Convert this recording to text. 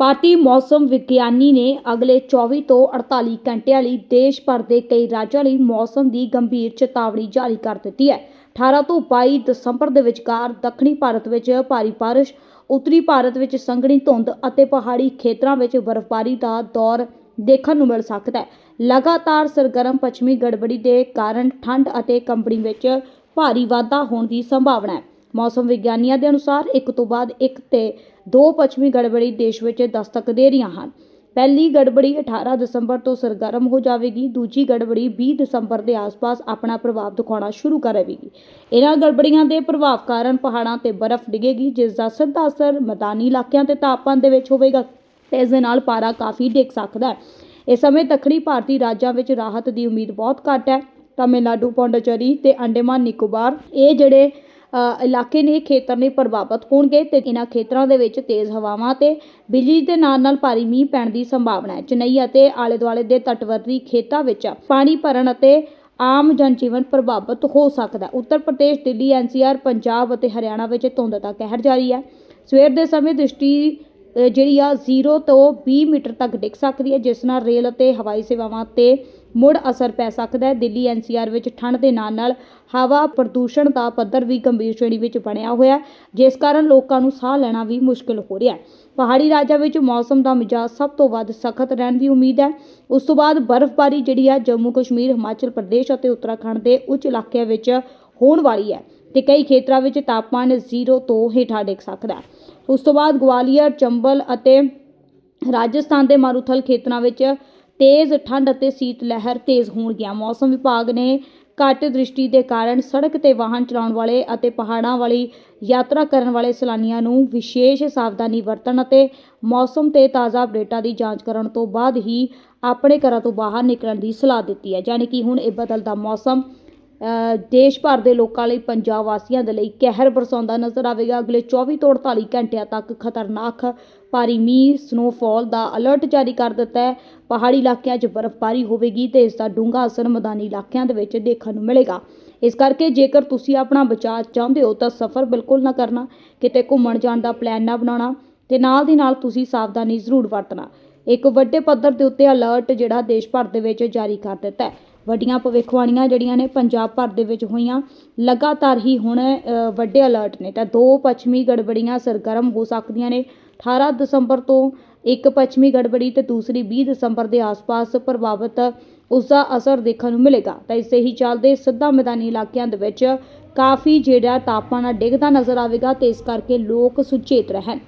ਭਾਰਤੀ ਮੌਸਮ ਵਿਗਿਆਨੀ ਨੇ ਅਗਲੇ 24 ਤੋਂ 48 ਘੰਟਿਆਂ ਲਈ ਦੇਸ਼ ਭਰ ਦੇ ਕਈ ਰਾਜਾਂ ਲਈ ਮੌਸਮ ਦੀ ਗੰਭੀਰ ਚੇਤਾਵਨੀ ਜਾਰੀ ਕਰ ਦਿੱਤੀ ਹੈ। 18 ਤੋਂ 22 ਦਸੰਬਰ ਦੇ ਵਿਚਕਾਰ ਦੱਖਣੀ ਭਾਰਤ ਵਿੱਚ ਭਾਰੀ ਬਾਰਿਸ਼, ਉੱਤਰੀ ਭਾਰਤ ਵਿੱਚ ਸੰਘਣੀ ਧੁੰਦ ਅਤੇ ਪਹਾੜੀ ਖੇਤਰਾਂ ਵਿੱਚ ਬਰਫ਼ਬਾਰੀ ਦਾ ਦੌਰ ਦੇਖਣ ਨੂੰ ਮਿਲ ਸਕਦਾ ਹੈ। ਲਗਾਤਾਰ ਸਰਗਰਮ ਪੱਛਮੀ ਗੜਬੜੀ ਦੇ ਕਾਰਨ ਠੰਡ ਅਤੇ ਕੰਬਣੀ ਵਿੱਚ ਭਾਰੀ ਵਾਧਾ ਹੋਣ ਦੀ ਸੰਭਾਵਨਾ ਹੈ। ਮੌਸਮ ਵਿਗਿਆਨੀਆਂ ਦੇ ਅਨੁਸਾਰ ਇੱਕ ਤੋਂ ਬਾਅਦ ਇੱਕ ਤੇ ਦੋ ਪੱਛਮੀ ਗੜਬੜੀ ਦੇਸ਼ ਵਿੱਚ ਦਸਤਕ ਦੇ ਰਹੀਆਂ ਹਨ। ਪਹਿਲੀ ਗੜਬੜੀ 18 ਦਸੰਬਰ ਤੋਂ ਸਰਗਰਮ ਹੋ ਜਾਵੇਗੀ, ਦੂਜੀ ਗੜਬੜੀ 20 ਦਸੰਬਰ ਦੇ ਆਸ-ਪਾਸ ਆਪਣਾ ਪ੍ਰਭਾਵ ਦਿਖਾਉਣਾ ਸ਼ੁਰੂ ਕਰੇਗੀ ਇਹਨਾਂ ਗੜਬੜੀਆਂ ਦੇ ਪ੍ਰਭਾਵ ਕਾਰਨ ਪਹਾੜਾਂ ਤੇ ਬਰਫ਼ ਡਿੱਗੇਗੀ, ਜਿਸ ਦਾ ਸਿੱਧਾ ਅਸਰ ਮੈਦਾਨੀ ਇਲਾਕਿਆਂ ਤੇ ਤਾਪਮਾਨ ਦੇ ਵਿੱਚ ਹੋਵੇਗਾ। ਤੇ ਇਸ ਦੇ ਨਾਲ ਪਾਰਾ ਕਾਫੀ ਡਿੱਗ ਸਕਦਾ ਹੈ। ਇਸ ਸਮੇਂ ਦੱਖਣੀ ਭਾਰਤੀ ਰਾਜਾਂ ਵਿੱਚ ਰਾਹਤ ਦੀ ਉਮੀਦ ਬਹੁਤ ਘੱਟ ਹੈ। ਤਾਮਿਲਨਾਡੂ, ਪੌਂਡਚੇਰੀ ਤੇ ਅੰਡੇਮਾਨ, ਨਿਕੋਬਾਰ, ਇਹ ਜਿਹੜੇ ਇਲਾਕੇ ਨੇ ਖੇਤਰ ਨੇ ਪ੍ਰਭਾਵਿਤ ਹੋਣਗੇ ਤੇ ਇਹਨਾਂ ਖੇਤਰਾਂ ਦੇ ਵਿੱਚ ਤੇਜ਼ ਹਵਾਵਾਂ ਤੇ ਬਿਜਲੀ ਦੇ ਨਾਲ ਨਾਲ ਭਾਰੀ ਮੀਂਹ ਪੈਣ ਦੀ ਸੰਭਾਵਨਾ ਹੈ। ਚੇਨਈ ਅਤੇ ਆਲੇ ਦੁਆਲੇ ਦੇ ਤਟਵਰਤੀ ਖੇਤਾਂ ਵਿੱਚ ਪਾਣੀ ਭਰਨ ਅਤੇ ਆਮ ਜਨਜੀਵਨ ਪ੍ਰਭਾਵਿਤ ਹੋ ਸਕਦਾ ਉੱਤਰ ਪ੍ਰਦੇਸ਼, ਦਿੱਲੀ ਐਨਸੀਆਰ ਪੰਜਾਬ ਅਤੇ ਹਰਿਆਣਾ ਵਿੱਚ ਧੁੰਦ ਦਾ ਕਹਿਰ ਜਾਰੀ ਹੈ। ਸਵੇਰ ਦੇ ਸਮੇਂ ਦ੍ਰਿਸ਼ਟੀ ਜਿਹੜੀ ਆ 0 ਤੋਂ 20 ਮੀਟਰ ਤੱਕ ਡਿੱਗ ਸਕਦੀ ਹੈ, ਜਿਸ ਨਾਲ ਰੇਲ ਅਤੇ ਹਵਾਈ ਸੇਵਾਵਾਂ ਤੇ ਮੁੜ ਅਸਰ ਪੈ ਸਕਦਾ ਹੈ। ਦਿੱਲੀ ਐਨਸੀਆਰ ਵਿੱਚ ਠੰਡ ਦੇ ਨਾਲ ਨਾਲ ਹਵਾ ਪ੍ਰਦੂਸ਼ਣ ਦਾ ਪੱਧਰ ਵੀ ਗੰਭੀਰ ਸ਼੍ਰੇਣੀ ਵਿੱਚ ਬਣਿਆ ਹੋਇਆ ਜਿਸ ਕਾਰਨ ਲੋਕਾਂ ਨੂੰ ਸਾਹ ਲੈਣਾ ਵੀ ਮੁਸ਼ਕਲ ਹੋ ਰਿਹਾ ਹੈ। ਪਹਾੜੀ ਰਾਜਾਂ ਵਿੱਚ ਮੌਸਮ ਦਾ ਮਿਜਾਜ਼ ਸਭ ਤੋਂ ਵੱਧ ਸਖਤ ਰਹਿਣ ਦੀ ਉਮੀਦ ਹੈ। ਉਸ ਤੋਂ ਬਾਅਦ ਬਰਫ਼ਬਾਰੀ ਜਿਹੜੀ ਹੈ ਜੰਮੂ ਕਸ਼ਮੀਰ, ਹਿਮਾਚਲ ਪ੍ਰਦੇਸ਼ ਅਤੇ ਉੱਤਰਾਖੰਡ ਦੇ ਉੱਚ ਇਲਾਕਿਆਂ ਵਿੱਚ ਹੋਣ ਵਾਲੀ ਹੈ ਤੇ ਕਈ ਖੇਤਰਾਂ ਵਿੱਚ ਤਾਪਮਾਨ 0 ਤੋਂ ਹੇਠਾਂ ਡਿੱਗ ਸਕਦਾ ਹੈ। ਉਸ ਤੋਂ ਬਾਅਦ ਗਵਾਲੀਅਰ, ਚੰਬਲ ਅਤੇ ਰਾਜਸਥਾਨ ਦੇ ਮਾਰੂਥਲ ਖੇਤਰਾਂ ਵਿੱਚ ਤੇਜ਼ ਠੰਡ ਅਤੇ ਸੀਤ ਲਹਿਰ ਤੇਜ਼ ਹੋਣਗੀਆਂ ਮੌਸਮ ਵਿਭਾਗ ਨੇ ਘੱਟ ਦ੍ਰਿਸ਼ਟੀ ਦੇ ਕਾਰਨ ਸੜਕ ਤੇ ਵਾਹਨ ਚਲਾਉਣ ਵਾਲੇ ਅਤੇ ਪਹਾੜਾਂ ਵਾਲੀ ਯਾਤਰਾ ਕਰਨ ਵਾਲੇ ਸੈਲਾਨੀਆਂ ਨੂੰ ਵਿਸ਼ੇਸ਼ ਸਾਵਧਾਨੀ ਵਰਤਣ ਅਤੇ ਮੌਸਮ ਤੇ ਤਾਜ਼ਾ ਅਪਡੇਟਾਂ ਦੀ ਜਾਂਚ ਕਰਨ ਤੋਂ ਬਾਅਦ ਹੀ ਆਪਣੇ ਘਰਾਂ ਤੋਂ ਬਾਹਰ ਨਿਕਲਣ ਦੀ ਸਲਾਹ ਦਿੱਤੀ ਹੈ। ਯਾਨੀ ਕਿ ਹੁਣ ਇਹ ਬਦਲਦਾ ਮੌਸਮ ਦੇਸ਼ ਭਰ ਦੇ ਲੋਕਾਂ ਲਈ, ਪੰਜਾਬ ਵਾਸੀਆਂ ਦੇ ਲਈ ਕਹਿਰ ਬਰਸਾਉਂਦਾ ਨਜ਼ਰ ਆਵੇਗਾ। ਅਗਲੇ 24 ਤੋਂ 48 ਘੰਟਿਆਂ ਤੱਕ ਖਤਰਨਾਕ ਭਾਰੀ ਮੀਂਹ ਸਨੋਫਾਲ ਦਾ ਅਲਰਟ ਜਾਰੀ ਕਰ ਦਿੱਤਾ ਹੈ। ਪਹਾੜੀ ਇਲਾਕਿਆਂ 'ਚ ਬਰਫ਼ਬਾਰੀ ਹੋਵੇਗੀ ਤੇ ਇਸ ਦਾ ਡੂੰਘਾ ਅਸਰ ਮੈਦਾਨੀ ਇਲਾਕਿਆਂ ਦੇ ਵਿੱਚ ਦੇਖਣ ਨੂੰ ਮਿਲੇਗਾ। ਇਸ ਕਰਕੇ ਜੇਕਰ ਤੁਸੀਂ ਆਪਣਾ ਬਚਾਅ ਚਾਹੁੰਦੇ ਹੋ, ਤਾਂ ਸਫ਼ਰ ਬਿਲਕੁਲ ਨਾ ਕਰਨਾ। ਕਿਤੇ ਘੁੰਮਣ ਜਾਣ ਦਾ ਪਲਾਨ ਨਾ ਬਣਾਉਣਾ ਤੇ ਨਾਲ ਦੀ ਨਾਲ ਤੁਸੀਂ ਸਾਵਧਾਨੀ ਜ਼ਰੂਰ ਵਰਤਣਾ। ਇੱਕ ਵੱਡੇ ਪੱਧਰ ਦੇ ਉੱਤੇ ਅਲਰਟ ਜਿਹੜਾ ਦੇਸ਼ ਭਰ ਦੇ ਵਿੱਚ ਜਾਰੀ ਕਰ ਦਿੱਤਾ ਹੈ। ਵੱਡੀਆਂ ਭਵਿੱਖਬਾਣੀਆਂ ਜਿਹੜੀਆਂ ਨੇ ਪੰਜਾਬ ਭਰ ਦੇ ਵਿੱਚ ਹੋਈਆਂ, ਲਗਾਤਾਰ ਹੀ ਹੁਣ ਵੱਡੇ ਅਲਰਟ ਨੇ। ਤਾਂ ਦੋ ਪੱਛਮੀ ਗੜਬੜੀਆਂ ਸਰਗਰਮ ਹੋ ਸਕਦੀਆਂ ਨੇ। 18 ਦਸੰਬਰ ਤੋਂ ਇੱਕ ਪੱਛਮੀ ਗੜਬੜੀ ਤੇ ਦੂਸਰੀ 20 ਦਸੰਬਰ ਦੇ ਆਸ-ਪਾਸ ਪ੍ਰਭਾਵਿਤ ਉਸ ਦਾ ਅਸਰ ਦੇਖਣ ਨੂੰ ਮਿਲੇਗਾ। ਤਾਂ ਇਸੇ ਹੀ ਚੱਲਦੇ ਸਿੱਧਾ ਮੈਦਾਨੀ ਇਲਾਕਿਆਂ ਦੇ ਵਿੱਚ ਕਾਫੀ ਜਿਹੜਾ ਤਾਪਮਾਨ ਆ, ਡਿੱਗਦਾ ਨਜ਼ਰ ਆਵੇਗਾ ਤੇ ਇਸ ਕਰਕੇ ਲੋਕ ਸੁਚੇਤ ਰਹਿਣ।